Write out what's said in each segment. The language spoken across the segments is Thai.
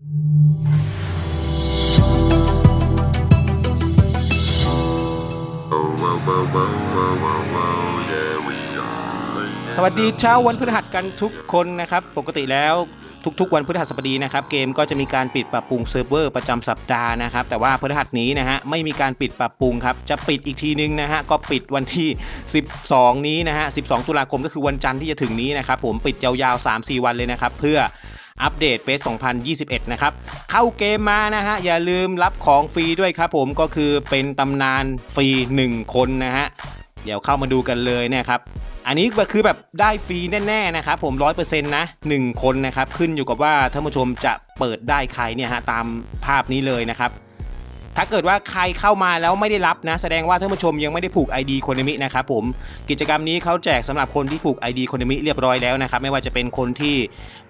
สวัสดีเช้าวันพฤหัสกันทุกคนนะครับ ปกติแล้วทุกๆ วันพฤหัสบดีนะครับเกมก็จะมีการปิดปรับปรุงเซิร์ฟเวอร์ประจำสัปดาห์นะครับแต่ว่าพฤหัสนี้นะฮะไม่มีการปิดปรับปรุงครับจะปิดอีกทีนึงนะฮะก็ปิดวันที่ 12 นี้นะฮะ12 ตุลาคมก็คือวันจันทร์ที่จะถึงนี้นะครับผมปิดยาวๆ 3-4 วันเลยนะครับเพื่อ อัปเดตเฟส2021 นะครับ เข้าเกมมานะฮะ อย่าลืมรับของฟรีด้วยครับผมก็คือเป็นตำนานฟรี 1 คนนะฮะ เดี๋ยวเข้ามาดูกันเลยเนะครับอันนี้ก็คือแบบได้ฟรีแน่ๆนะครับผม 100%นะ 1 คนนะครับ ขึ้นอยู่กับว่าท่านผู้ชมจะเปิดได้ใครเนี่ยฮะตามภาพนี้เลยนะครับ ถ้าเกิดว่าใครเข้ามาแล้วไม่ได้รับนะ แสดงว่าท่านผู้ชมยังไม่ได้ผูก ID คเนมินะครับผมกิจกรรมนี้เขาแจกสำหรับคนที่ผูก ID คเนมิเรียบร้อยแล้วนะครับไม่ว่าจะเป็นคนที่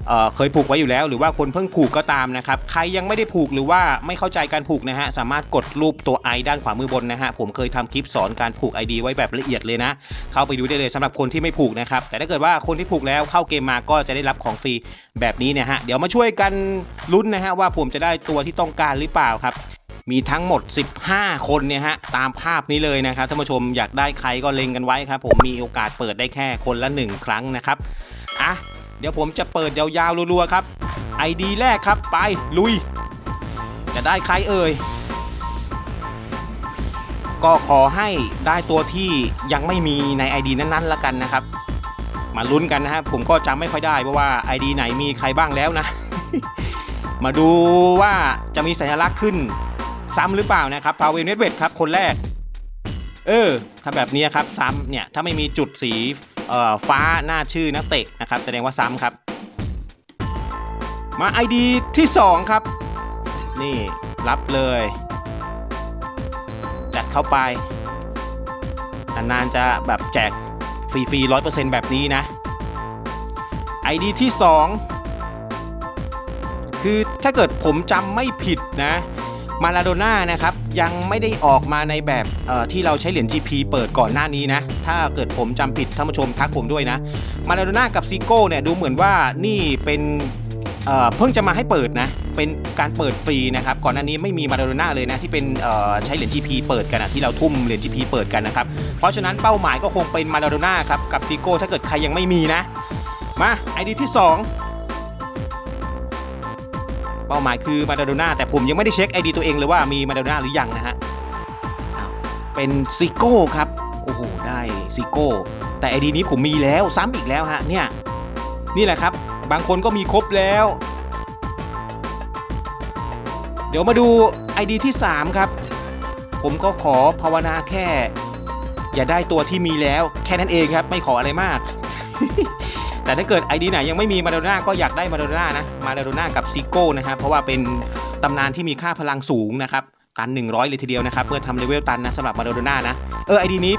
เเคยผูกไว้อยู่แล้ว หรือว่าคนเพิ่งผูกก็ตามนะครับใครยังไม่ได้ผูกหรือว่าไม่เข้าใจการผูกนะฮะสามารถกดรูปตัว i ด้านขวามือบนนะฮะผมเคยทำคลิปสอนการผูก ID ไว้แบบละเอียดเลยนะ เข้าไปดูได้เลยสำหรับคนที่ไม่ผูกนะครับแต่ถ้าเกิดว่าคนที่ผูกแล้วเข้าเกมมาก็จะได้รับของฟรีแบบนี้เนี่ยฮะเดี๋ยวมาช่วยกันลุ้นนะฮะว่าผมจะได้ตัวที่ต้องการหรือเปล่าครับ มีทั้งหมด 15 คนเนี่ยฮะตามภาพนี้เลยนะครับท่านผู้ชมอยากได้ใครก็เล็งกันไว้ครับ ผมมีโอกาสเปิดได้แค่คนละ 1 ครั้งนะครับอะเดี๋ยวผมจะเปิดยาวๆรัวๆครับ ID แรกครับไปลุย จะได้ใครเอ่ยก็ขอให้ได้ตัวที่ยังไม่มีใน ID นั้นๆและกันนะครับ มาลุ้นกันนะครับผมก็จำไม่ค่อยได้เพราะว่า ID ไหนมีใครบ้างแล้วนะ มาดูว่าจะมีสัญลักษณ์ขึ้น ซ้ำหรือเปล่านะครับพาเวลเนตเวดครับคนแรก เออถ้าแบบนี้ครับซ้ำเนี่ยถ้าไม่มีจุดสีฟ้าหน้าชื่อนักเตะนะครับ แสดงว่าซ้ำครับ มา ID ที่ 2 ครับ นี่รับเลย จัดเข้าไปนานๆจะแบบแจกฟรีๆร้อยเปอร์เซ็นต์แบบนี้นะ ID ที่ 2 คือถ้าเกิดผมจำไม่ผิดนะ มาลาโดน่านะครับยังไม่ได้ออกมาในแบบที่เราใช้เหรียญ GP เปิดก่อนหน้านี้นะ ถ้าเกิดผมจำผิดท่านผู้ชมทักผมด้วยนะ มาลาโดน่ากับซิโก้เนี่ยดูเหมือนว่านี่เป็นเพิ่งจะมาให้เปิดนะ เป็นการเปิดฟรีนะครับ ก่อนหน้านี้ไม่มีมาลาโดน่าเลยนะที่เป็นใช้เหรียญ GP เปิดกันอะที่เราทุ่มเหรียญ GP เปิดกันนะครับ เพราะฉะนั้นเป้าหมายก็คงเป็นมาลาโดน่าครับกับซิโก้ถ้าเกิดใครยังไม่มีนะ มาไอดีที่ 2 เป้าหมายคือมาราโดน่าแต่ผมยังไม่ได้เช็ค ID ตัวเองเลยว่ามีมาราโดน่าหรือยังนะฮะเป็นซิโก้ครับ โอ้โห ได้ซิโก้ แต่ ID นี้ผมมีแล้วซ้ำอีกแล้วฮะเนี่ยนี่แหละครับ บางคนก็มีครบแล้ว เดี๋ยวมาดู ID ที่ 3 ครับ ผมก็ขอภาวนาแค่ อย่าได้ตัวที่มีแล้ว แค่นั้นเองครับ ไม่ขออะไรมาก แต่ถ้าเกิด ID ไหนยังไม่มีมาโดน่าก็อยากได้มาโดน่านะมาโดน่ากับซิโก้นะครับเพราะว่าเป็นตำนานที่มีค่าพลังสูงนะครับตัน 100 เลยทีเดียวนะครับเพื่อทำเลเวลตันนะสำหรับมาโดน่านะเออ ID นี้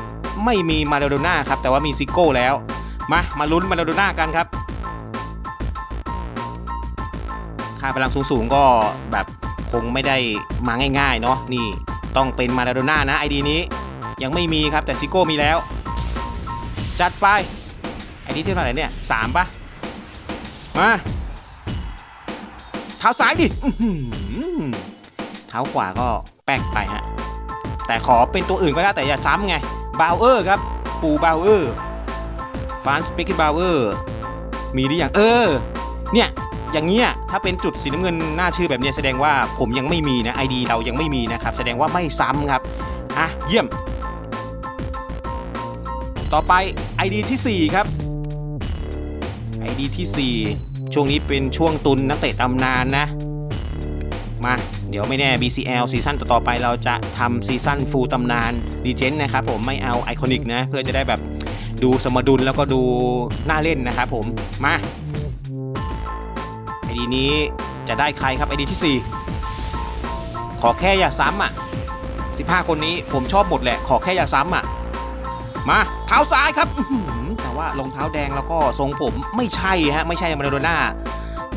ไม่มีมาโดน่าครับแต่ว่ามีซิโก้แล้วมามาลุ้นมาโดน่ากันครับค่าพลังสูงๆก็แบบคงไม่ได้มาง่ายๆเนาะนี่ต้องเป็นมาโดน่านะ ID นี้ ยังไม่มีครับแต่ซิโก้มีแล้ว จัดไป อ้นี่ที่เท่าไหร่เนี่ยสามปะมาเท้าซ้ายดิเท้าขวาก็แป้งไปฮะ แต่ขอเป็นตัวอื่นก็ได้แต่อย่าซ้ำไงบาวเออร์ครับ ปูบาวเออร์ฟานสปิกบาวเออร์มีหรือยังเออ เนี่ย อย่างเงี้ยถ้าเป็นจุดสีน้ำเงินหน้าชื่อแบบเนี้ยแสดงว่าผมยังไม่มีนะ ID เรายังไม่มีนะครับ แสดงว่าไม่ซ้ำครับ อะ เยี่ยม ต่อไป ID ที่ 4 ครับ ID ที่ 4 ช่วงนี้เป็นช่วงตุนนักเตะตำนานนะ มาเดี๋ยวไม่แน่ BCL ซีซั่นต่อๆไปเราจะทำซีซั่นฟูลตำนานดีเจนนะครับผมไม่เอาไอคอนิกนะ เพื่อจะได้แบบดูสมดุลแล้วก็ดูน่าเล่นนะครับผมมา ID นี้จะได้ใครครับ ID ที่ 4 ขอแค่อย่าซ้ำอะ 15 คนนี้ผมชอบหมดแหละ ขอแค่อย่าซ้ำอะ มาเท้าซ้ายครับ ว่ารองเท้าแดงแล้วก็ทรงผมไม่ใช่ฮะไม่ใช่มาราโดน่า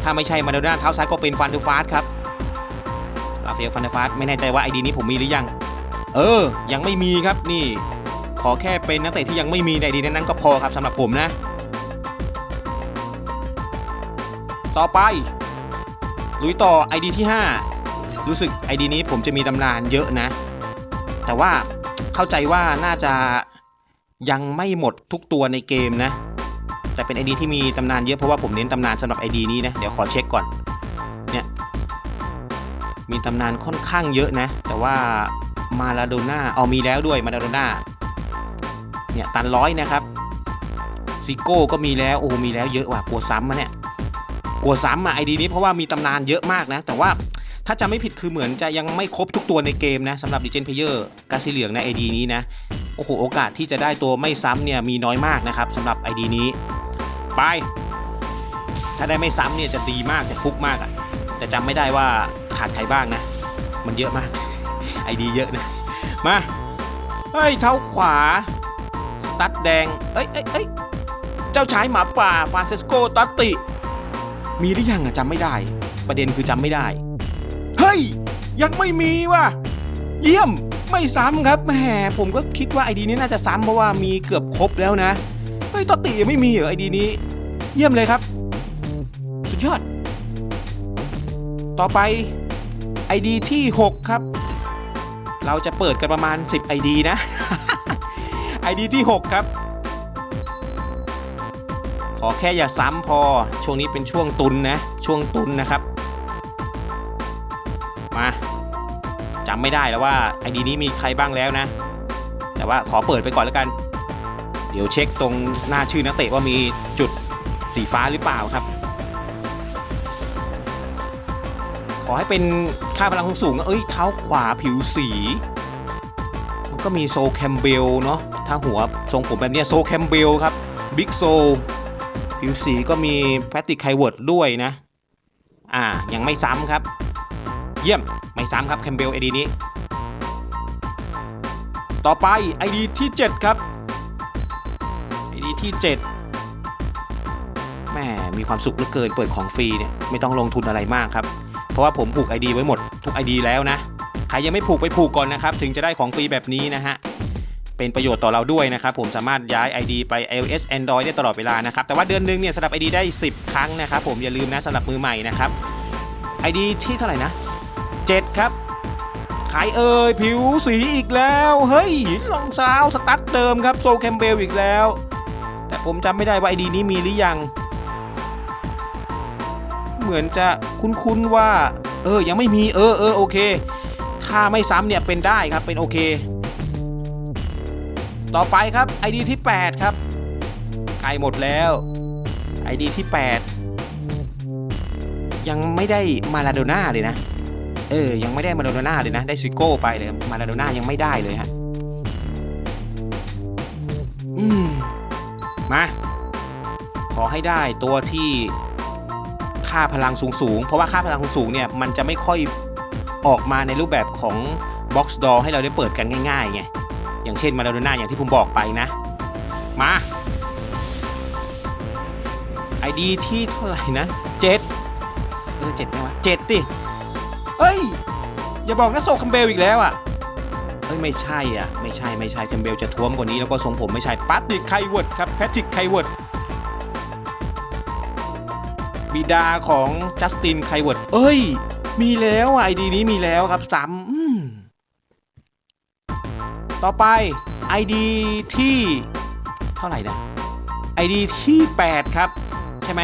ถ้าไม่ใช่มาราโดน่าเท้าซ้ายก็เป็นฟันเดอร์ฟาสครับลาเฟลฟันเดอร์ฟาสไม่แน่ใจว่าไอดีนี้ผมมีหรือยัง เออ ยังไม่มีครับนี่ ขอแค่เป็นนักเตะที่ยังไม่มีในไอดีนั้นก็พอครับสำหรับผมนะ ต่อไปลุยต่อ ID ที่ 5 รู้สึก ID นี้ผมจะมีตำนานเยอะนะ แต่ว่าเข้าใจว่าน่าจะ ยังไม่หมดทุกตัวในเกมนะ แต่เป็น ID ที่มีตำนานเยอะเพราะว่าผมเน้นตำนานสำหรับ ID นี้นะ เดี๋ยวขอเช็คก่อน เนี่ย มีตำนานค่อนข้างเยอะนะ แต่ว่ามาลาโดน่าเอามีแล้วด้วยมาลาโดน่าเนี่ยตันร้อยนะครับซิโก้ก็มีแล้วโอ้มีแล้วเยอะว่ะกลัวซ้ำมาเนี่ยกลัวซ้ำอะไอดีนี้เพราะว่ามีตำนานเยอะมากนะ แต่ว่าถ้าจะไม่ผิดคือเหมือนจะยังไม่ครบทุกตัวในเกมนะสำหรับดิเจนเพเยอร์กาซิเหลืองในไอดีนี้นะ โอ้โหโอกาสที่จะได้ตัวไม่ซ้ำเนี่ยมีน้อยมากนะครับสำหรับไอดีนี้ ไป ถ้าได้ไม่ซ้ำเนี่ยจะดีมากจะฟุกมากอะ่ะ แต่จำไม่ได้ว่าขาดใครบ้างนะ มันเยอะมากไอดีเยอะนะ มาเฮ้ยเท้าขวาสตัดแดง เอ้ยเอ้ยเอ้ยเจ้าชายหมาป่าฟรานเซสโกตัตติ มีหรือยังอะจำไม่ได้ ประเด็นคือจำไม่ได้ เฮ้ย ยังไม่มีว่ะ เยี่ยม ไม่ซ้ำครับแหมผมก็คิดว่าไอดีนี้น่าจะซ้ำเพราะว่ามีเกือบครบแล้วนะเฮ้ยตัตติยังไม่มีเหรอไอดีนี้ เยี่ยมเลยครับ สุดยอด ต่อไป ID ที่ 6 ครับ เราจะเปิดกันประมาณ 10 ID นะ ID ที่ 6 ครับ ขอแค่อย่าซ้ำพอ ช่วงนี้เป็นช่วงตุนนะ ช่วงตุนนะครับ มา จำไม่ได้แล้วว่า ID นี้มีใครบ้างแล้วนะ แต่ว่าขอเปิดไปก่อนแล้วกัน เดี๋ยวเช็คตรงหน้าชื่อนักเตะว่ามีจุดสีฟ้าหรือเปล่าครับ ขอให้เป็นค่าพลังสูงเอ้ยเท้าขวาผิวสี มันก็มีโซแคมเบลเนาะถ้าหัวทรงผมแบบนี้โซแคมเบลครับบิ๊กโซผิวสีก็มีแพตติกไคเวิร์ดด้วยนะ อ่า ยังไม่ซ้ำครับ เยี่ยม ไม่ซ้ำครับแคมเบลไอดีนี้ ต่อไป ID ที่ 7 ครับ ID ที่ 7แหม่มีความสุขเหลือเกินเปิดของฟรีเนี่ยไม่ต้องลงทุนอะไรมากครับ เพราะว่าผมผูก ID ไว้หมดทุก ID แล้วนะ ใครยังไม่ผูกไปผูกก่อนนะครับ ถึงจะได้ของฟรีแบบนี้นะฮะเป็นประโยชน์ต่อเราด้วยนะครับผมสามารถย้าย ID ไป iOS Android ได้ตลอดเวลานะครับ แต่ว่าเดือนหนึงเนี่ยสำหรับ ID ได้ 10 ครั้งนะครับผมอย่าลืมนะสำหรับมือใหม่นะครับ ID ที่เท่าไหร่นะ 7 ครับขายเอ่ยผิวสีอีกแล้ว เฮ้ยรองเท้าสตั๊ดเดิมครับโซแคมเบลอีกแล้ว แต่ผมจำไม่ได้ว่า ID นี้มีหรือยัง เหมือนจะคุ้นๆว่า เออ ยังไม่มีเออเออโอเค ถ้าไม่ซ้ำเนี่ยเป็นได้ครับเป็นโอเค ต่อไปครับ ID ที่ 8 ครับไกลหมดแล้ว ID ที่ 8 ยังไม่ได้มาลาโดน่าเลยนะ เออ ยังไม่ได้มาลาโดน่าเลยนะ ได้ซิโก้ไปเลย มาลาโดน่ายังไม่ได้เลยฮะ อืม มา ขอให้ได้ตัวที่ค่าพลังสูงๆ เพราะว่าค่าพลังสูงเนี่ย มันจะไม่ค่อยออกมาในรูปแบบของ Box Door ให้เราได้เปิดกันง่ายๆไง อย่างเช่นมาราโดน่าอย่างที่ผมบอกไปนะ มา ID ที่เท่าไหร่นะเจ็ดเออเจ็ดไหมวะเจ็ดดิ เอ้ย อย่าบอกนะโซคัมเบลอีกแล้วอะเอ้ยไม่ใช่อะ ไม่ใช่ไม่ใช่คัมเบลจะท้วมกว่านี้แล้วก็ทรงผมไม่ใช่ปัตติไคเวิร์ดครับแพทริกไคเวิร์ดบิดาของจัสตินไคเวิร์ดเอ้ย มีแล้วไอดีนี้มีแล้วครับซ้ำอืมต่อไป ID ที่เท่าไหร่นะ ID ที่ 8 ครับ ใช่ไหม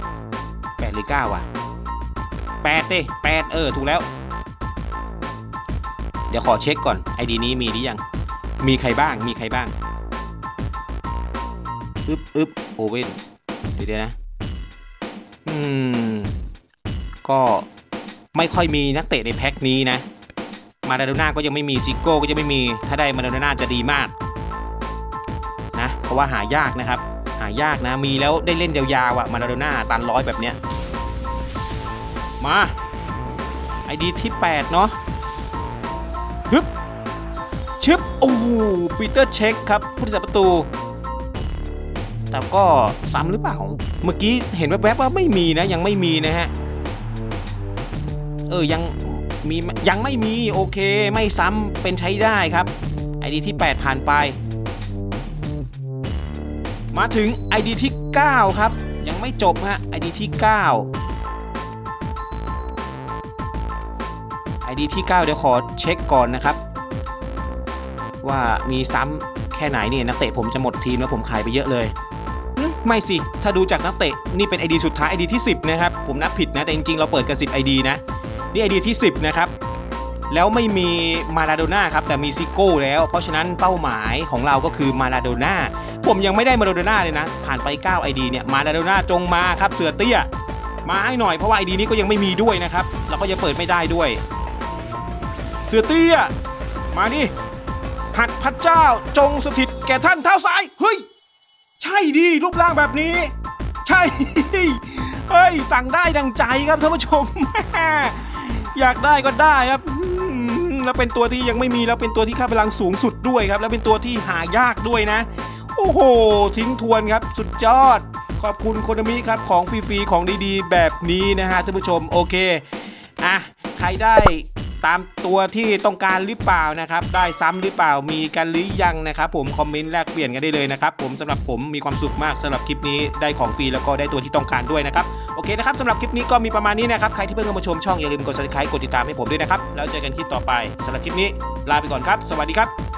8หรือ9วะ 8ดิ8เออ ถูกแล้ว เดี๋ยวขอเช็คก่อน ID นี้มีหรือยัง มีใครบ้าง มีใครบ้าง อึบอึบโอเว่นเดี๋ยวนะ อืม ก็ไม่ค่อยมีนักเตะในแพ็คนี้นะ มาราโดน่าก็ยังไม่มีซิโก้ก็ยังไม่มี ถ้าได้มาราโดน่าจะดีมาก นะ เพราะว่าหายากนะครับ หายากนะ มีแล้วได้เล่นยาวๆอะมาราโดน่าตันร้อยแบบเนี้ย มาไอดีที่8เนาะฮึบชึบโอ้โหปีเตอร์เช็คครับผู้รักษาประตู แต่ก็ซ้ำหรือเปล่า เมื่อกี้เห็นแวบๆว่าไม่มีนะ ยังไม่มีนะฮะ เออยังมียังไม่มีโอเคไม่ซ้ำเป็นใช้ได้ครับ ID ที่ 8 ผ่านไป มาถึง ID ที่ 9 ครับ ยังไม่จบฮะ ID ที่ 9 ID ที่ 9 เดี๋ยวขอเช็คก่อนนะครับ ว่ามีซ้ำแค่ไหนเนี่ยนักเตะผมจะหมดทีมแล้วผมขายไปเยอะเลย ไม่สิ ถ้าดูจากนักเตะนี่เป็น ID สุดท้าย ID ที่ 10 นะครับ ผมนับผิดนะแต่จริงๆ เราเปิดกัน 10 ID นะ นี่ ID ที่ 10 นะครับ แล้วไม่มีมาราโดน่าครับแต่มีซิโก้แล้ว เพราะฉะนั้นเป้าหมายของเราก็คือมาราโดน่าผมยังไม่ได้มาราโดน่าเลยนะ ผ่านไป 9 ID เนี่ยมาราโดน่าจงมาครับเสือเตี้ยมาให้หน่อยเพราะว่า ID นี้ก็ยังไม่มีด้วยนะครับ เราก็ยังเปิดไม่ได้ด้วย เสือเตี้ย มาดิหัดพระเจ้าจงสถิตแก่ท่านเท้าซ้าย เฮ้ย ใช่ดิรูปร่างแบบนี้ ใช่ เฮ้ย สั่งได้ดังใจครับท่านผู้ชม อยากได้ก็ได้ครับ แล้วเป็นตัวที่ยังไม่มีแล้วเป็นตัวที่ค่าพลังสูงสุดด้วยครับ แล้วเป็นตัวที่หายากด้วยนะ โอ้โห ทิ้งทวนครับ สุดยอด ขอบคุณโคนามิครับของฟรีๆของดีๆ แบบนี้นะฮะท่านผู้ชม โอเค อะ ใครได้ ตามตัวที่ต้องการหรือเปล่านะครับ ได้ซ้ำหรือเปล่ามีกันหรือยังนะครับ ผมคอมเมนต์แลกเปลี่ยนกันได้เลยนะครับ ผมสำหรับผมมีความสุขมากสำหรับคลิปนี้ได้ของฟรีแล้วก็ได้ตัวที่ต้องการด้วยนะครับโอเคนะครับสำหรับคลิปนี้ก็มีประมาณนี้นะครับใครที่เพิ่งเข้ามาชมช่องอย่าลืมกด subscribe กดติดตามให้ผมด้วยนะครับแล้วเจอกันคลิปต่อไปสำหรับคลิปนี้ลาไปก่อนครับ สวัสดีครับ